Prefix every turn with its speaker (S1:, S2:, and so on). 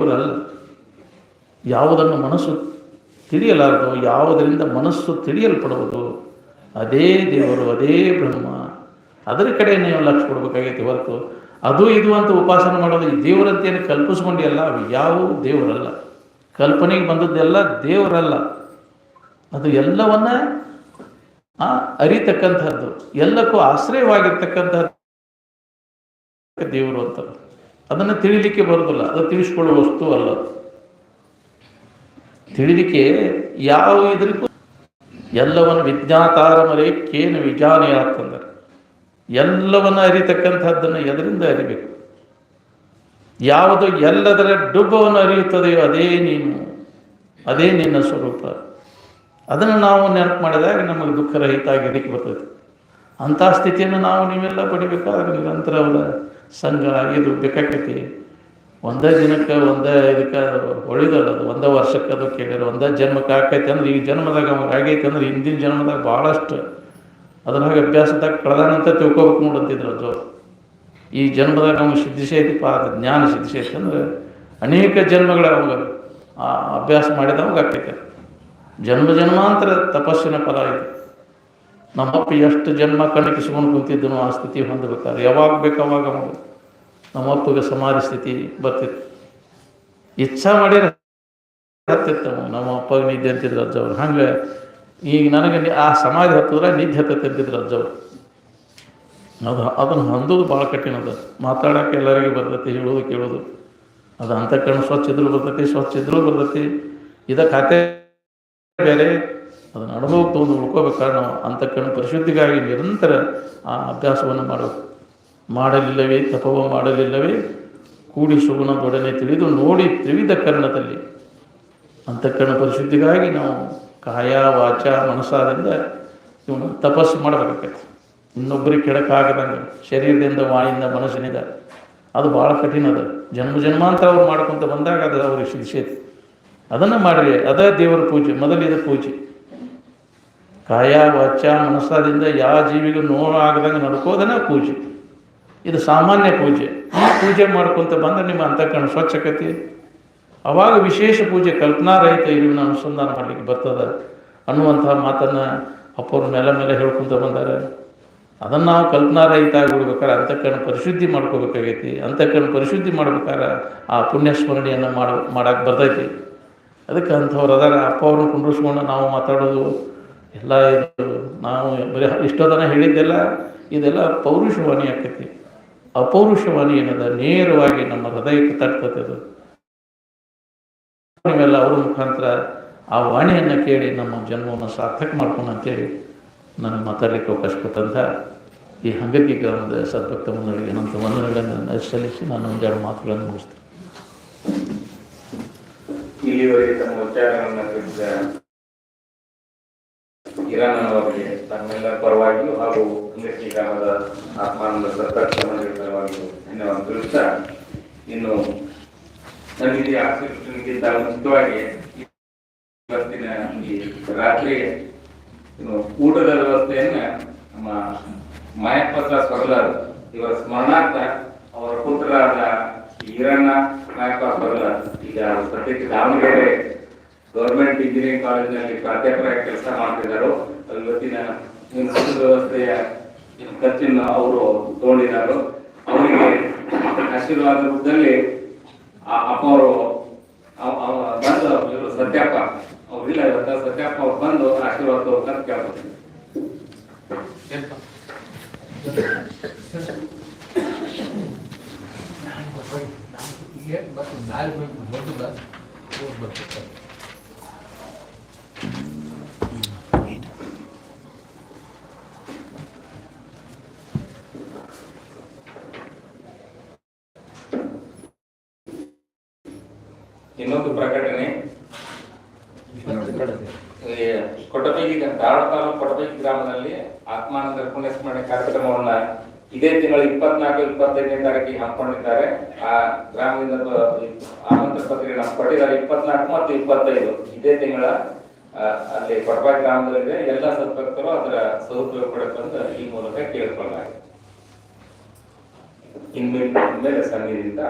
S1: ದೇವರಲ್ಲ ಯಾವುದನ್ನು ಮನಸ್ಸು ತಿಳಿಯಲಾರದು, ಯಾವುದರಿಂದ ಮನಸ್ಸು ತಿಳಿಯಲ್ಪಡುವುದು, ಅದೇ ದೇವರು, ಅದೇ ಬ್ರಹ್ಮ. ಅದರ ಕಡೆ ನೀವು ಲಕ್ಷ ಕೊಡಬೇಕಾಗೈತಿ ಹೊರತು. ಅದು ಇದು ಅಂತ ಉಪಾಸನೆ ಮಾಡೋದು ಈ ದೇವರಂತೇನು ಕಲ್ಪಿಸ್ಕೊಂಡಿಯಲ್ಲ, ಅವು ಯಾವ ದೇವರಲ್ಲ. ಕಲ್ಪನೆಗೆ ಬಂದದ್ದೆಲ್ಲ ದೇವರಲ್ಲ. ಅದು ಎಲ್ಲವನ್ನ ಅರಿತಕ್ಕಂಥದ್ದು ಎಲ್ಲಕ್ಕೂ ಆಶ್ರಯವಾಗಿರ್ತಕ್ಕಂಥದ್ದು ದೇವರು ಅಂತ. ಅದನ್ನು ತಿಳಿಲಿಕ್ಕೆ ಬರೋದಿಲ್ಲ ಅದು ತಿಳಿಸ್ಕೊಳ್ಳುವ ವಸ್ತು ಅಲ್ಲ. ತಿಳಿಲಿಕ್ಕೆ ಯಾವ ಇದಕ್ಕೂ ಎಲ್ಲವನ್ನು ವಿಜ್ಞಾತಾರಮರೇ ಕೇನು ವಿಜಾನೆ ಅಂತಂದರೆ. ಎಲ್ಲವನ್ನ ಅರಿತಕ್ಕಂಥದ್ದನ್ನು ಎದರಿಂದ ಅರಿಬೇಕು. ಯಾವುದು ಎಲ್ಲದರ ಡುಬ್ಬವನ್ನು ಅರಿಯುತ್ತದೆಯೋ ಅದೇ ನೀನು, ಅದೇ ನಿನ್ನ ಸ್ವರೂಪ. ಅದನ್ನು ನಾವು ನೆನಪು ಮಾಡಿದಾಗ ನಮಗೆ ದುಃಖರಹಿತ ಆಗಿರಲಿಕ್ಕೆ ಬರ್ತದೆ. ಅಂಥ ಸ್ಥಿತಿಯನ್ನು ನಾವು ನೀವೆಲ್ಲ ಪಡಿಬೇಕಾದ್ರೆ ನಿರಂತರವಾದ ಸಂಘ ಇದು ಬೇಕಾಕೈತಿ. ಒಂದೇ ದಿನಕ್ಕೆ ಒಂದೇ ಇದಕ್ಕೆ ಹೊಳಿದಲ್ಲ ಅದು, ಒಂದೇ ವರ್ಷಕ್ಕೆ ಅದು ಕೇಳಿದ್ರೆ, ಒಂದೇ ಜನ್ಮಕ್ಕೆ ಆಕೈತಿ ಅಂದ್ರೆ ಈ ಜನ್ಮದಾಗ ಅವ್ರಿಗೆ ಆಗೈತೆ ಅಂದ್ರೆ ಹಿಂದಿನ ಜನ್ಮದಾಗ ಭಾಳಷ್ಟು ಅದ್ರಾಗ ಅಭ್ಯಾಸದಾಗ ಕಳೆದಾನಂತ ತಿಳ್ಕೊಬೇಕು ನೋಡಂತಿದ್ರು ಅದು. ಈ ಜನ್ಮದಾಗ ಅವ್ನು ಸಿದ್ಧಿಸೈತಿಪ್ಪ ಅದು ಜ್ಞಾನ ಸಿದ್ಧಿಸೈತಿ ಅಂದ್ರೆ ಅನೇಕ ಜನ್ಮಗಳ ಅವಾಗ ಅಭ್ಯಾಸ ಮಾಡಿದವಾಗ ಆಗ್ತೈತೆ ಜನ್ಮ ಜನ್ಮಾಂತರ ತಪಸ್ಸಿನ ಫಲ ಇದು. ನಮ್ಮಪ್ಪ ಎಷ್ಟು ಜನ್ಮ ಕಣ್ಣಿಕಿಸ್ಕೊಂಡು ಕುಂತಿದ್ದನು ಆ ಸ್ಥಿತಿ ಹೊಂದಬೇಕಾದ್ರೆ. ಯಾವಾಗ ಬೇಕು ಅವಾಗ ನಮ್ಮಪ್ಪಗೆ ಸಮಾಧಿ ಸ್ಥಿತಿ ಬರ್ತಿತ್ತು. ಇಚ್ಛಾ ಮಾಡಿದ್ರೆ ಹತ್ತಿತ್ತು. ನಮ್ಮ ಅಪ್ಪಗೆ ನಿದ್ದೆ ಅಂತಿದ್ರು ಅಜ್ಜವ್ರು ಹಂಗೆ ಈಗ ನನಗೆ ಆ ಸಮಾಧಿ ಹತ್ತಿದ್ರೆ ನಿದ್ದೆ ಹತ್ತತ್ತೆ ಅಂತಿದ್ರು ಅಜ್ಜವ್ರು ಅದು, ಅದನ್ನು ಹೊಂದೋದು ಭಾಳ ಕಠಿಣ ಅದ ಮಾತಾಡೋಕೆ ಎಲ್ಲರಿಗೂ ಬರ್ತೈತಿ ಹೇಳೋದು ಕೇಳೋದು ಅದು ಅಂತ ಕಣ್ಣು ಸ್ವಚ್ಛ ಇದ್ರೂ ಬರ್ತೈತಿ, ಸ್ವಚ್ಛ ಇದ್ರೂ ಬರ್ತೈತಿ. ಇದ ಖಾತೆ ಬೇರೆ. ಅದನ್ನು ಅನುಭವ ತೊಗೊಂಡು ಉಳ್ಕೋಬೇಕಾದ್ರೆ ನಾವು ಅಂತಃಕರಣ ಪರಿಶುದ್ಧಿಗಾಗಿ ನಿರಂತರ ಆ ಅಭ್ಯಾಸವನ್ನು ಮಾಡಬೇಕು. ಮಾಡಲಿಲ್ಲವೇ, ತಪವ ಮಾಡಲಿಲ್ಲವೇ, ಕೂಡಿ ಸುಗುಣದೊಡನೆ ತಿಳಿದು ನೋಡಿ ತ್ರಿವಿಧ ಕರ್ಣದಲ್ಲಿ. ಅಂತಃಕರಣ ಪರಿಶುದ್ಧಿಗಾಗಿ ನಾವು ಕಾಯ ವಾಚ ಮನಸ್ಸಾದಿಂದ ಇವನು ತಪಸ್ಸು ಮಾಡಬೇಕಾಗತ್ತೆ ಇನ್ನೊಬ್ಬರಿಗೆ ಕೆಡಕಾಗದಂಗೆ ಶರೀರದಿಂದ ವಾಯಿಂದ ಮನಸ್ಸಿನಿಂದ. ಅದು ಭಾಳ ಕಠಿಣ ಅದು. ಜನ್ಮ ಜನ್ಮಾಂತರ ಅವ್ರು ಮಾಡ್ಕೊತ ಬಂದಾಗ ಅದು ಅವ್ರಿಗೆ ಶಿಕ್ಷೆ ಅದನ್ನು ಮಾಡಿರಿ ಅದೇ ದೇವರ ಪೂಜೆ, ಮೊದಲಿದ ಪೂಜೆ. ಕಾಯ ವಾಚ ಮನಸ್ಸಾದಿಂದ ಯಾವ ಜೀವಿಗೂ ನೋವು ಆಗದಂಗೆ ನಡ್ಕೋದನ್ನ ಪೂಜೆ. ಇದು ಸಾಮಾನ್ಯ ಪೂಜೆ. ಈ ಪೂಜೆ ಮಾಡ್ಕೊತ ಬಂದ್ರೆ ನಿಮ್ಮ ಅಂತಃಕರಣ ಸ್ವಚ್ಛಕತೆ ಅವಾಗ ವಿಶೇಷ ಪೂಜೆ ಕಲ್ಪನಾ ಕಲ್ಪನಾರಹಿತ ಇರುವಿನ ಅನುಸಂಧಾನ ಮಾಡಲಿಕ್ಕೆ ಬರ್ತದ? ಅನ್ನುವಂತಹ ಮಾತನ್ನು ಅಪ್ಪರು ಮೇಲೆ ಮೇಲೆ ಹೇಳ್ಕೊಂತ ಬಂದಾರೆ. ಅದನ್ನು ನಾವು ಕಲ್ಪನಾ ಕಲ್ಪನಾರಹಿತ ಆಗಿಬಿಡ್ಬೇಕಾದ್ರೆ ಅಂತಃಕರಣ ಪರಿಶುದ್ಧಿ ಮಾಡ್ಕೋಬೇಕಾಗೈತಿ. ಅಂತಃಕರಣ ಪರಿಶುದ್ಧಿ ಮಾಡ್ಬೇಕಾದ್ರೆ ಆ ಪುಣ್ಯ ಸ್ಮರಣೆಯನ್ನು ಮಾಡ ಮಾಡಕ್ಕೆ ಬರ್ತೈತಿ. ಅದಕ್ಕೆ ಅಂಥವ್ರು ಅದಾರ. ಅಪ್ಪ ಅವ್ರನ್ನ ಕುಂಡ್ರಿಸ್ಕೊಂಡು ನಾವು ಮಾತಾಡೋದು ಎಲ್ಲ ನಾವು ಬರೀ ಇಷ್ಟೋದನ ಹೇಳಿದ್ದೆಲ್ಲ, ಇದೆಲ್ಲ ಪೌರುಷವಾಣಿ ಆಕೈತಿ. ಅಪೌರುಷವಾಣಿ ಏನದ ನೇರವಾಗಿ ನಮ್ಮ ಹೃದಯಕ್ಕೆ ತಟ್ತದೆ ಅದು. ನೀವೆಲ್ಲ ಅವ್ರ ಮುಖಾಂತರ ಆ ವಾಣಿಯನ್ನು ಕೇಳಿ ನಮ್ಮ ಜನ್ಮವನ್ನು ಸಾರ್ಥಕ ಮಾಡ್ಕೊಂಡು ಅಂತೇಳಿ ನನಗೆ ಮಾತಾಡಲಿಕ್ಕೆ ಅವಕಾಶ ಕೊಟ್ಟಂತ ಈ ಹಂಗತಿ ಗ್ರಾಮದ ಸದ್ಭಕ್ತ ಮಂಡಳಿಗೆ ನಂತರ ವಂದನೆಗಳನ್ನು ಸಲ್ಲಿಸಿ ನಾನು ಒಂದೆರಡು ಮಾತುಗಳನ್ನು ಮುಗಿಸ್ತೇನೆ.
S2: ಇಲ್ಲಿವರೆಗೆ ತಮ್ಮ ಇರಾನ್ ಅವರಿಗೆ ತಮ್ಮೆಲ್ಲರ ಪರವಾಗಿಯೂ ಹಾಗೂ ಅಂಗಟ್ಟಿ ಗ್ರಾಮದ ಆತ್ಮಾನಂದ ಸತ್ಪಕ್ಷ ಮಂಡಳಿ ಪರವಾಗಿಯೂ ಧನ್ಯವಾದ. ತಿಳಿಸ್ತಾ ಇನ್ನು ಸಮಿತಿ ಆಸಕ್ತಿಗಿಂತ ಮುಂಚಿತವಾಗಿ ಇವತ್ತಿನ ಈ ರಾತ್ರಿ ಊಟದ ವ್ಯವಸ್ಥೆಯನ್ನ ನಮ್ಮ ಮಾಯಪ್ಪ ಸ್ವರ್ಲರ್ ಇವರ ಸ್ಮರಣಾರ್ಥ ಅವರ ಪುತ್ರರಾದ ಈರಣ್ಣ ಮಾಯಪ್ಪ ಸ್ವರ್ಲರ್ ಈಗ ಸದ್ಯಕ್ಕೆ ದಾವಣಗೆರೆ ಗೌರ್ಮೆಂಟ್ ಇಂಜಿನಿಯರಿಂಗ್ ಕಾಲೇಜಿನಲ್ಲಿ ಪ್ರಾಧ್ಯಾಪಕರಾಗಿ ಕೆಲಸ ಮಾಡ್ತಿದ್ದಾರೆ, ಅಲ್ಲಿ ಇವತ್ತಿನ ವ್ಯವಸ್ಥೆಯ ಖರ್ಚನ್ನು ಅವರು ತಗೊಂಡಿದ್ದಾರೆ ಅವರಿಗೆ ಆಶೀರ್ವಾದ ರೂಪದಲ್ಲಿ ಅಪ್ಪ ಅವರು ಅವ- ಅವ ಬಂದು ಇವರು ಸತ್ಯಪ್ಪ ಅವ್ರಿಲ್ಲ ಇವತ್ತ ಸತ್ಯಪ್ಪ ಅವ್ರು ಬಂದು ಆಶೀರ್ವಾದ ತಗೋಬೇಕಂತ ಕೇಳ್ಬೋದು. ಇನ್ನೊಂದು ಪ್ರಕಟಣೆ. ಕೊಟ್ಟಬೈಗಿ ಧಾರವಾಡ ತಾಲೂಕು ಕೊಟ್ಟಬೈಗಿ ಗ್ರಾಮದಲ್ಲಿ ಆತ್ಮಾನಂದ ಪುಣ್ಯಸ್ಮರಣೆ ಕಾರ್ಯಕ್ರಮವನ್ನ ಇದೇ ತಿಂಗಳ ಇಪ್ಪತ್ನಾಲ್ಕು ಇಪ್ಪತ್ತೈದನೇ ತಾರೀಕಿಗೆ ಹಮ್ಮಿಕೊಂಡಿದ್ದಾರೆ. ಆ ಗ್ರಾಮದಿಂದ ಆಮಂತ್ರ ಪತ್ರಿಕೆ ನಮ್ಗೆ ಕೊಟ್ಟಿದ್ದಾರೆ ಇಪ್ಪತ್ನಾಲ್ಕು ಮತ್ತು ಇಪ್ಪತ್ತೈದು. ಇದೇ ತಿಂಗಳ ಅಲ್ಲಿ ಕೊಟ್ಟಬಾಯಿ ಗ್ರಾಮದಲ್ಲಿದೆ. ಎಲ್ಲ ಸದ್ಭಕ್ತರು ಅದರ ಸದುಪಯೋಗ ಪಡೆದುಕೊಂಡು ಈ ಮೂಲಕ ಕೇಳಿಕೊಳ್ಳಲಾಗಿದೆ. ಇನ್ಮೇಲೆ ಸನ್ನಿಧಿಯಿಂದ